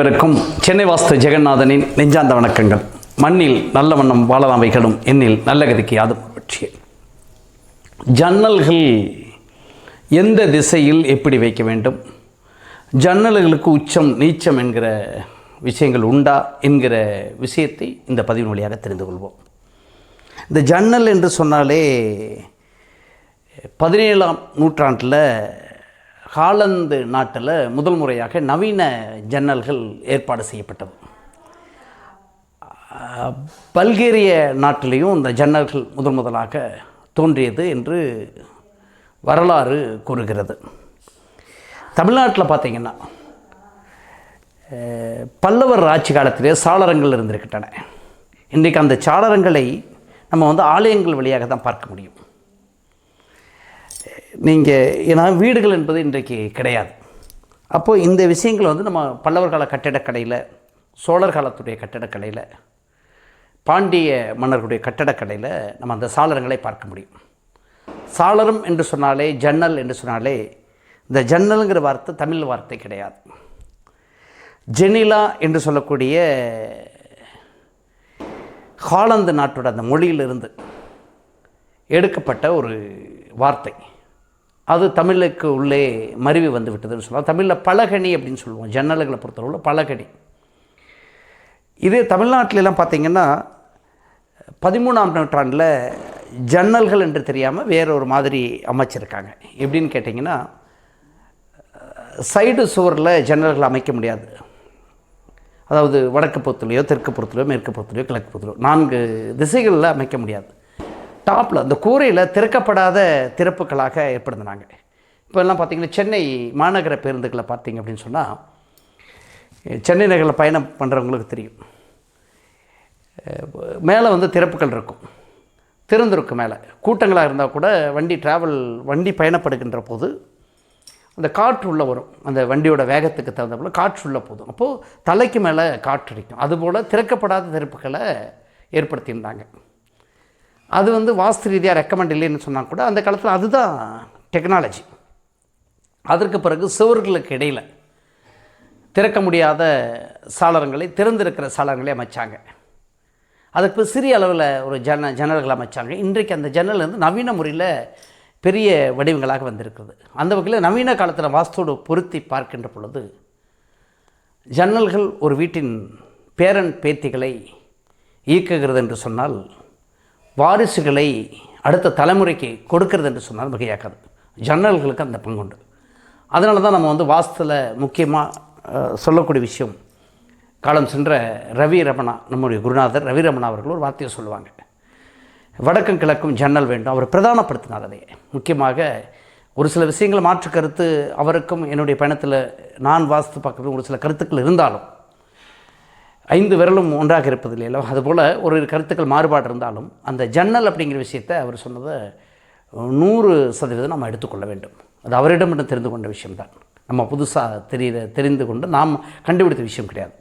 அனைவருக்கும் சென்னை வாஸ்து ஜெகநாதனின் நெஞ்சாந்த வணக்கங்கள். மண்ணில் நல்ல வண்ணம் வாழலாம் வைகளும் என்னில் நல்ல கதிக்கு யாதும் பற்றிய. ஜன்னல்கள் எந்த திசையில் எப்படி வைக்க வேண்டும்? ஜன்னல்களுக்கு உச்சம் நீச்சம் என்கிற விஷயங்கள் உண்டா என்கிற விஷயத்தை இந்த பதிவின் வழியாக தெரிந்து கொள்வோம். இந்த ஜன்னல் என்று சொன்னாலே பதினேழாம் நூற்றாண்டில் ஹாலந்து நாட்டில் முதல் முறையாக நவீன ஜன்னல்கள் ஏற்பாடு செய்யப்பட்டது. பல்கேரிய நாட்டிலையும் இந்த ஜன்னல்கள் முதன் முதலாக தோன்றியது என்று வரலாறு கூறுகிறது. தமிழ்நாட்டில் பார்த்திங்கன்னா பல்லவர் ஆட்சி காலத்திலே சாளரங்கள் இருந்திருக்கின்றன. இன்றைக்கு அந்த சாளரங்களை நம்ம வந்து ஆலயங்கள் வழியாக தான் பார்க்க முடியும். நீங்கள் ஏன்னா வீடுகள் என்பது இன்றைக்கு கிடையாது. அப்போது இந்த விஷயங்கள் வந்து நம்ம பல்லவர் கால கட்டிடக்கலையில் சோழர் காலத்துடைய கட்டிடக்கலையில் பாண்டிய மன்னர்களுடைய கட்டடக்கலையில் நம்ம அந்த சாளரங்களை பார்க்க முடியும். சாளரம் என்று சொன்னாலே ஜன்னல் என்று சொன்னாலே இந்த ஜன்னலுங்கிற வார்த்தை தமிழ் வார்த்தை கிடையாது. ஜெனிலா என்று சொல்லக்கூடிய ஹாலந்து நாட்டோட அந்த மொழியிலிருந்து எடுக்கப்பட்ட ஒரு வார்த்தை. அது தமிழுக்கு உள்ளே மருவி வந்து விட்டதுன்னு சொல்லலாம் தமிழில் பலகணி அப்படின்னு சொல்லுவோம் ஜன்னல்களை பொறுத்தளவில் பலகணி இதே தமிழ்நாட்டிலலாம் பார்த்தீங்கன்னா பதிமூணாம் நூற்றாண்டில் ஜன்னல்கள் என்று தெரியாமல் வேற ஒரு மாதிரி அமைச்சிருக்காங்க. எப்படின்னு கேட்டிங்கன்னா சைடு சுவரில் ஜன்னல்கள் அமைக்க முடியாது. அதாவது வடக்கு புறத்துலையோ தெற்கு புறத்துலையோ மேற்கு புறத்துலையோ கிழக்கு புறத்துலையோ நான்கு திசைகளில் அமைக்க முடியாது. டாப்பில் அந்த கூரையில் திறக்கப்படாத திறப்புகளாக ஏற்படுத்தினாங்க. இப்போ எல்லாம் பார்த்தீங்கன்னா சென்னை மாநகர பேருந்துகளை பார்த்தீங்க அப்படின்னு சொன்னால் சென்னை நகரில் பயணம் பண்ணுறவங்களுக்கு தெரியும். மேலே வந்து திறப்புகள் இருக்கும். திறந்திருக்கும் மேலே. கூட்டங்களாக இருந்தால் கூட வண்டி ட்ராவல் வண்டி பயணப்படுகின்ற போது அந்த காற்று உள்ளே வரும். அந்த வண்டியோட வேகத்துக்கு தகுந்த போல் காற்று உள்ளே போதும். அப்போது தலைக்கு மேலே காற்று அடிக்கும் அதுபோல் திறக்கப்படாத திறப்புகளை ஏற்படுத்தியிருந்தாங்க. அது வந்து வாஸ்து ரீதியாக ரெக்கமெண்ட் இல்லைன்னு சொன்னால் கூட அந்த காலத்தில் அதுதான் டெக்னாலஜி அதற்கு பிறகு சுவர்களுக்கு இடையில் திறக்க முடியாத சாளரங்களை திறந்திருக்கிற சாளரங்களை அமைச்சாங்க. அதுக்கு சிறிய அளவில் ஒரு ஜன ஜன்னல்கள் அமைச்சாங்க. இன்றைக்கு அந்த ஜன்னல் வந்து நவீன முறையில் பெரிய வடிவங்களாக வந்திருக்கிறது அந்த வகையில் நவீன காலத்தில் வாஸ்தோடு பொருத்தி பார்க்கின்ற பொழுது ஜன்னல்கள் ஒரு வீட்டின் பேரன் பேத்திகளை ஈக்குகிறது என்று சொன்னால் வாரிசுகளை அடுத்த தலைமுறைக்கு கொடுக்கறது என்று சொன்னால் மிகையாக்காது ஜன்னல்களுக்கு அந்த பங்குண்டு. அதனால தான் நம்ம வந்து வாஸ்துவில் முக்கியமாக சொல்லக்கூடிய விஷயம் காலம் சென்ற ரவி ரமணா நம்முடைய குருநாதர் ரவி ரமணா அவர்கள் ஒரு வார்த்தையை சொல்லுவாங்க. வடக்கும் கிழக்கும் ஜன்னல் வேண்டும். அவர் பிரதானப்படுத்தினார் அதை முக்கியமாக ஒரு சில விஷயங்களை மாற்று கருத்து அவருக்கும் என்னுடைய பயணத்தில் நான் வாஸ்து பார்க்குறது ஒரு சில கருத்துக்கள் இருந்தாலும் ஐந்து விரலும் ஒன்றாக இருப்பதில்லை அல்லவா? அதுபோல் ஒரு கருத்துக்கள் மாறுபாடு இருந்தாலும் அந்த ஜன்னல் அப்படிங்கிற விஷயத்தை அவர் சொன்னதை நூறு சதவீதம் நம்ம எடுத்துக்கொள்ள வேண்டும். அது அவரிடமிருந்து தெரிந்து கொண்ட விஷயம்தான். நம்ம புதுசாக தெரிய தெரிந்து கொண்டு நாம் கண்டுபிடித்த விஷயம் கிடையாது.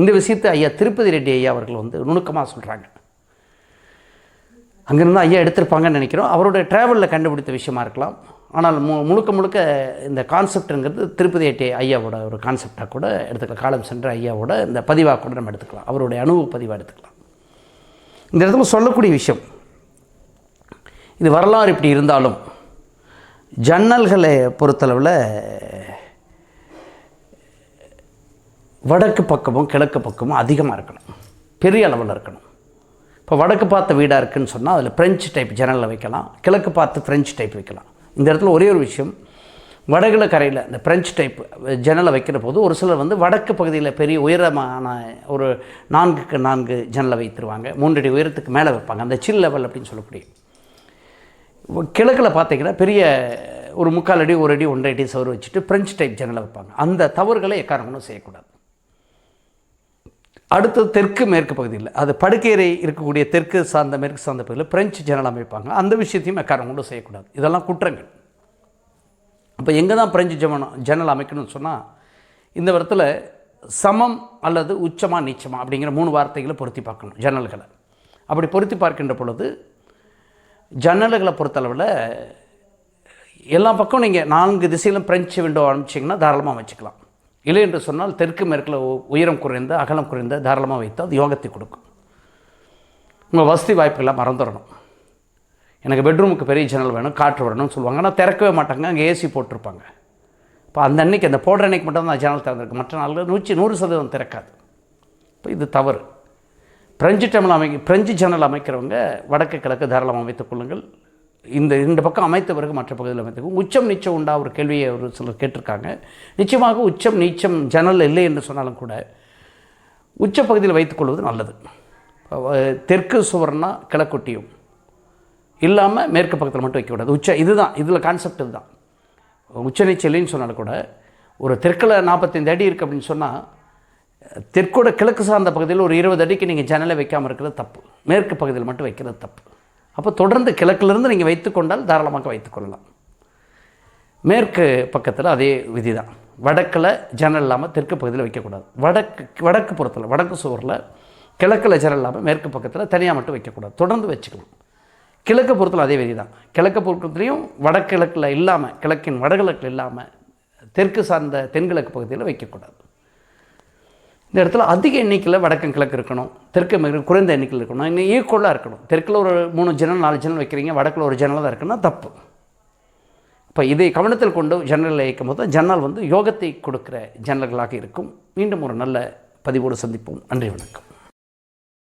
இந்த விஷயத்தை ஐயா திருப்பதி ரெட்டி ஐயா அவர்கள் வந்து நுணுக்கமாக சொல்கிறாங்க அங்கேருந்து ஐயா எடுத்திருப்பாங்கன்னு நினைக்கிறோம். அவருடைய ட்ராவலில் கண்டுபிடித்த விஷயமா இருக்கலாம். ஆனால் மு முழுக்க முழுக்க இந்த கான்செப்ட்டுங்கிறது திருப்பதி ஐட்டி ஐயாவோட ஒரு கான்செப்டாக கூட எடுத்துக்கலாம். காலம் சென்ற ஐயாவோட இந்த பதிவாக கூட நம்ம எடுத்துக்கலாம். அவருடைய அனுபவ பதிவாக எடுத்துக்கலாம். இந்த இடத்துல சொல்லக்கூடிய விஷயம் இது வரலாறு இப்படி இருந்தாலும் ஜன்னல்களை பொறுத்தளவில் வடக்கு பக்கமும் கிழக்கு பக்கமும் அதிகமாக இருக்கணும். பெரிய அளவில் இருக்கணும். இப்போ வடக்கு பார்த்த வீடாக இருக்குன்னு சொன்னால் அதில் ஃப்ரெஞ்சு டைப் ஜன்னலில் வைக்கலாம். கிழக்கு பார்த்து ஃப்ரெஞ்சு டைப் வைக்கலாம். இந்த இடத்துல ஒரே ஒரு விஷயம். வடகிழக்கு கரையில் இந்த பிரெஞ்சு டைப் ஜன்னலை வைக்கிற போது ஒரு சிலர் வந்து வடக்கு பகுதியில் பெரிய உயரமான ஒரு நான்குக்கு நான்கு ஜன்னலை வைத்துருவாங்க. மூன்றடி உயரத்துக்கு மேலே வைப்பாங்க. அந்த சில் லெவல் அப்படின்னு சொல்லக்கூடிய. கிழக்கில் பார்த்தீங்கன்னா பெரிய ஒரு முக்கால் அடி ஒரு அடி ஒன்றரை அடி சவர் வச்சுட்டு பிரெஞ்சு டைப் ஜன்னலை வைப்பாங்க. அந்த தவறுகளை எக்காரணங்களும் செய்யக்கூடாது. அடுத்தது தெற்கு மேற்கு பகுதியில் அது படுக்கையறை இருக்கக்கூடிய தெற்கு சார்ந்த மேற்கு சார்ந்த பகுதியில் பிரெஞ்சு ஜன்னல் அமைப்பாங்க. அந்த விஷயத்தையும் எக்காரம் கொண்டு செய்யக்கூடாது. இதெல்லாம் குற்றங்கள். அப்போ எங்கே தான் பிரெஞ்சு ஜமனம் ஜன்னல் அமைக்கணும்னு சொன்னால் இந்த இடத்துல சமம் அல்லது உச்சமாக நீச்சமாக அப்படிங்கிற மூணு வார்த்தைகளை பொருத்தி பார்க்கணும் ஜன்னல்களை அப்படி பொருத்தி பார்க்கின்ற பொழுது ஜன்னல்களை பொறுத்தளவில் எல்லா பக்கம் நீங்கள் நான்கு திசையிலும் பிரெஞ்சு விண்டோ ஆரம்பிச்சிங்கன்னா தாராளமாக வச்சுக்கலாம் இல்லை என்று சொன்னால் தெற்கு மேற்கில் உ- உயரம் குறைந்த அகலம் குறைந்த தாராளமாக வைத்து அது யோகத்தை கொடுக்கும். உங்கள் வசதி வாய்ப்புகள்லாம் மறந்துடணும். எனக்கு பெட்ரூமுக்கு பெரிய ஜன்னல் வேணும் காற்று வரணும்னு சொல்லுவாங்க. ஆனால் திறக்கவே மாட்டாங்க அங்கே ஏசி போட்டிருப்பாங்க. இப்போ அந்த அன்னைக்கு அந்த போடுற அன்னைக்கு மட்டும் தான் ஜன்னல் திறந்துருக்கு. மற்ற நாளில் நூற்றி நூறு சதவீதம் திறக்காது. இப்போ இது தவறு. பிரெஞ்சு டெமல் அமை பிரெஞ்சு ஜன்னல் அமைக்கிறவங்க வடக்கு கிழக்கு தாராளமாக அமைத்துக் கொள்ளுங்கள். இந்த இந்த பக்கம் அமைத்த பிறகு மற்ற பகுதியில் அமைத்துக்கும் உச்சம் நீச்சம் உண்டா? ஒரு கேள்வியை ஒரு சிலர் கேட்டிருக்காங்க. நிச்சயமாக உச்சம் நீச்சம் ஜன்னல் இல்லை என்று சொன்னாலும் கூட உச்ச பகுதியில் வைத்துக்கொள்வது நல்லது. தெற்கு சுவர்னா கிழக்கொட்டியும். இல்லாமல் மேற்கு பக்கத்தில் மட்டும் வைக்கக்கூடாது உச்ச இதுதான். இதில் கான்செப்ட் இதுதான் உச்ச நீச்சல்னு சொன்னாலும் கூட ஒரு தெற்கில் நாற்பத்தைந்து அடி இருக்குது அப்படின்னு சொன்னால் தெற்கோட கிழக்கு சார்ந்த பகுதியில் ஒரு இருபது அடிக்கு நீங்கள் ஜன்னலை வைக்காமல் இருக்கிறது தப்பு. மேற்கு பகுதியில் மட்டும் வைக்கிறது தப்பு. அப்போ தொடர்ந்து கிழக்கிலிருந்து நீங்கள் வைத்துக்கொண்டால் தாராளமாக வைத்துக்கொள்ளலாம் மேற்கு பக்கத்தில் அதே விதி தான் வடக்கில் ஜன்னல் இல்லாமல் தெற்கு பகுதியில் வைக்கக்கூடாது. வடக்கு வடக்கு புறத்தில் வடக்கு சுவரில் கிழக்கில் ஜன்னல் இல்லாமல் மேற்கு பக்கத்தில் தனியாக மட்டும் வைக்கக்கூடாது. தொடர்ந்து வச்சுக்கலாம் கிழக்கு புறத்தில் அதே விதி தான் கிழக்கு புறத்துலேயும் வடகிழக்கில் இல்லாமல் கிழக்கின் வடகிழக்கில் இல்லாமல் தெற்கு சார்ந்த தென்கிழக்கு பகுதியில் வைக்கக்கூடாது. இந்த இடத்துல அதிக எண்ணிக்கையில் வடக்கு கிழக்கு இருக்கணும் தெற்கு மிக குறைந்த எண்ணிக்கையில் இருக்கணும் இங்கே ஈக்குவலாக இருக்கணும். தெற்கில் ஒரு மூணு ஜன்னல் நாலு ஜெனல் வைக்கிறீங்க வடக்கில் ஒரு ஜெனல் தான் இருக்குன்னா தப்பு. இப்போ இதை கவனத்தில் கொண்டு ஜன்னலில் இயக்கும் போது ஜன்னல் வந்து யோகத்தை கொடுக்குற ஜன்னல்களாக இருக்கும். மீண்டும் ஒரு நல்ல பதிவோடு சந்திப்போம். நன்றி வணக்கம்.